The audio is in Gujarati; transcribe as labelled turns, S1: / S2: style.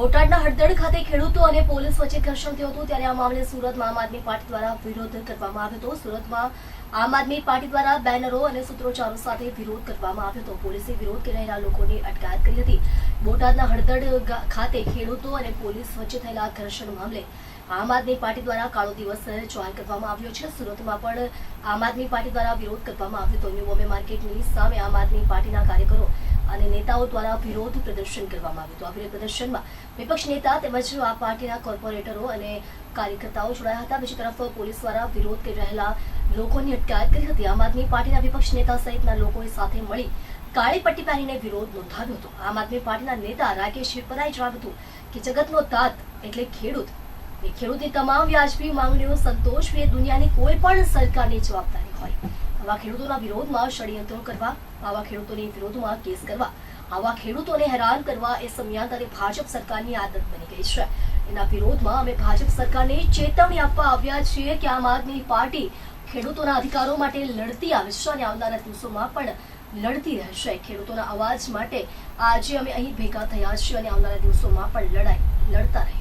S1: બોટાદના હળદળ ખાતે ખેડૂતો અને પોલીસ વચ્ચે ઘર્ષણ થયું હતું ત્યારે આ મામલે સુરતમાં આમ આદમી પાર્ટી દ્વારા વિરોધ કરવામાં આવ્યો હતો. સુરતમાં આમ આદમી પાર્ટી દ્વારા બેનરો અને સૂત્રોચ્ચારો સાથે વિરોધ કરવામાં આવ્યો હતો. પોલીસે વિરોધ કરી રહેલા લોકોની અટકાયત કરી હતી. બોટાદના હડદડ ખાતે ખેડૂતો અને પોલીસ વચ્ચે થયેલા ઘર્ષણ મામલે આમ આદમી પાર્ટી દ્વારા કાળો દિવસ જાહેર કરવામાં આવ્યો છે. સુરતમાં પણ આમ આદમી પાર્ટી દ્વારા વિરોધ કરવામાં આવ્યો હતો. ન્યૂ બોમ્બે માર્કેટની સામે આમ આદમી પાર્ટીના કાર્યકરો અને નેતાઓ દ્વારા વિરોધ પ્રદર્શન કરવામાં આવ્યું હતું. આ વિરોધ પ્રદર્શનમાં વિપક્ષ નેતા તેમજ આ પાર્ટીના કોર્પોરેટરો અને કાર્યકર્તાઓ જોડાયા હતા. બીજી તરફ પોલીસ દ્વારા વિરોધ કરી રહેલા લોકોની અટકાયત કરી હતી. આમ આદમી પાર્ટીના વિપક્ષ નેતા સહિતના લોકોએ સાથે મળી કાળી પટ્ટી પહેરીને વિરોધ નોંધાવ્યો હતો. આમ આદમી પાર્ટીના નેતા રાકેશ શિવપરાએ જણાવ્યું હતું કે જગતનો તાત એટલે ખેડૂત. ખેડૂતની તમામ વ્યાજબી માંગણીઓ સંતોષવી એ દુનિયાની કોઈ પણ સરકારની જવાબદારી હોય. આવા ખેડૂતોના વિરોધમાં ષડયંત્રો કરવા, આવા ખેડૂતોની વિરોધમાં કેસ કરવા, આવા ખેડૂતોને હેરાન કરવા એ સમયાંતરે ભાજપ સરકારની આદત બની ગઈ છે. એના વિરોધમાં અમે ભાજપ સરકારને ચેતવણી આપવા આવ્યા છીએ કે આમ આદમી પાર્ટી ખેડૂતોના અધિકારો માટે લડતી આવે છે અને આવનારા દિવસોમાં પણ લડતી રહેશે. ખેડૂતોના અવાજ માટે આજે અમે અહીં ભેગા થયા છીએ અને આવનારા દિવસોમાં પણ લડાઈ લડતા રહીશું.